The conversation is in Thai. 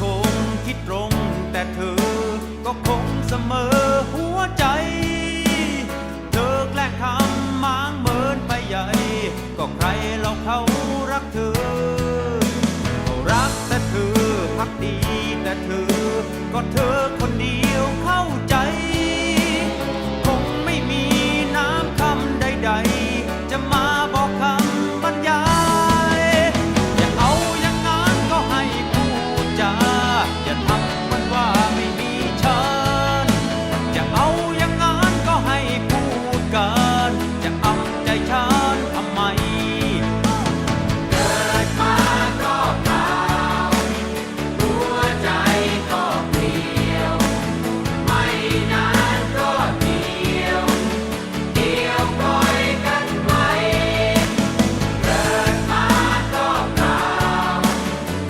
คงคิดตรง แต่เธอก็คงเสมอหัวใจ เธอแกล้งทำมางเมินไปใหญ่ ก็ใครเราเขารักเธอ เขารักแต่เธอพักดีแต่เธอ ก็เธอคนเดียวเข้าใจ get up.